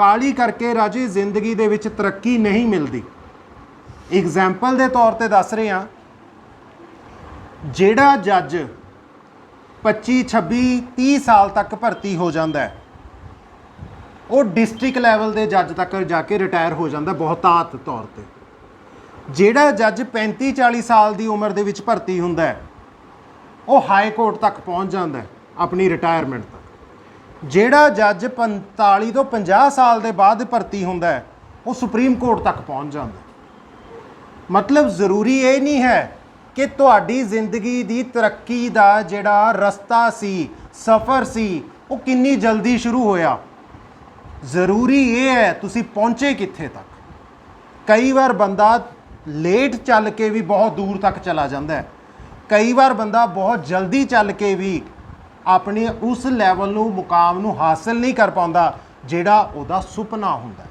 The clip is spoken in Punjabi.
ਕਾਲੀ ਕਰਕੇ ਰਾਜੇ ਜ਼ਿੰਦਗੀ ਦੇ ਵਿੱਚ ਤਰੱਕੀ ਨਹੀਂ ਮਿਲਦੀ। ਐਗਜ਼ਾਮਪਲ ਦੇ ਤੌਰ ਤੇ ਦੱਸ ਰਹੇ ਹਾਂ। ਜਿਹੜਾ ਜੱਜ 25 26 30 ਸਾਲ ਤੱਕ ਭਰਤੀ ਹੋ ਜਾਂਦਾ ਹੈ, ਉਹ ਡਿਸਟ੍ਰਿਕਟ ਲੈਵਲ ਦੇ ਜੱਜ ਤੱਕ ਜਾ ਕੇ ਰਿਟਾਇਰ ਹੋ ਜਾਂਦਾ ਬਹੁਤਾਤ ਤੌਰ ਤੇ। ਜਿਹੜਾ ਜੱਜ 35 40 ਸਾਲ ਦੀ ਉਮਰ ਦੇ ਵਿੱਚ ਭਰਤੀ ਹੁੰਦਾ ਹੈ, ਉਹ ਹਾਈ ਕੋਰਟ ਤੱਕ ਪਹੁੰਚ ਜਾਂਦਾ ਹੈ ਆਪਣੀ ਰਿਟਾਇਰਮੈਂਟ ਤੱਕ। ਜਿਹੜਾ ਜੱਜ 45 ਤੋਂ 50 ਸਾਲ ਦੇ ਬਾਅਦ ਭਰਤੀ ਹੁੰਦਾ ਹੈ, ਉਹ ਸੁਪਰੀਮ ਕੋਰਟ ਤੱਕ ਪਹੁੰਚ ਜਾਂਦਾ ਮਤਲਬ ਜ਼ਰੂਰੀ ਇਹ ਨਹੀਂ ਹੈ ਕਿ ਤੁਹਾਡੀ ਜ਼ਿੰਦਗੀ ਦੀ ਤਰੱਕੀ ਦਾ ਜਿਹੜਾ ਰਸਤਾ ਸੀ, ਸਫ਼ਰ ਸੀ, ਉਹ ਕਿੰਨੀ ਜਲਦੀ ਸ਼ੁਰੂ ਹੋਇਆ। ਜ਼ਰੂਰੀ ਇਹ ਹੈ ਤੁਸੀਂ ਪਹੁੰਚੇ ਕਿੱਥੇ ਤੱਕ। ਕਈ ਵਾਰ ਬੰਦਾ ਲੇਟ ਚੱਲ ਕੇ ਵੀ ਬਹੁਤ ਦੂਰ ਤੱਕ ਚਲਾ ਜਾਂਦਾ ਹੈ। ਕਈ ਵਾਰ ਬੰਦਾ ਬਹੁਤ ਜਲਦੀ ਚੱਲ ਕੇ ਵੀ ਆਪਣੇ ਉਸ ਲੈਵਲ ਨੂੰ ਮੁਕਾਮ ਨੂੰ ਹਾਸਲ ਨਹੀਂ ਕਰ ਪਾਉਂਦਾ ਜਿਹੜਾ ਉਹਦਾ ਸੁਪਨਾ ਹੁੰਦਾ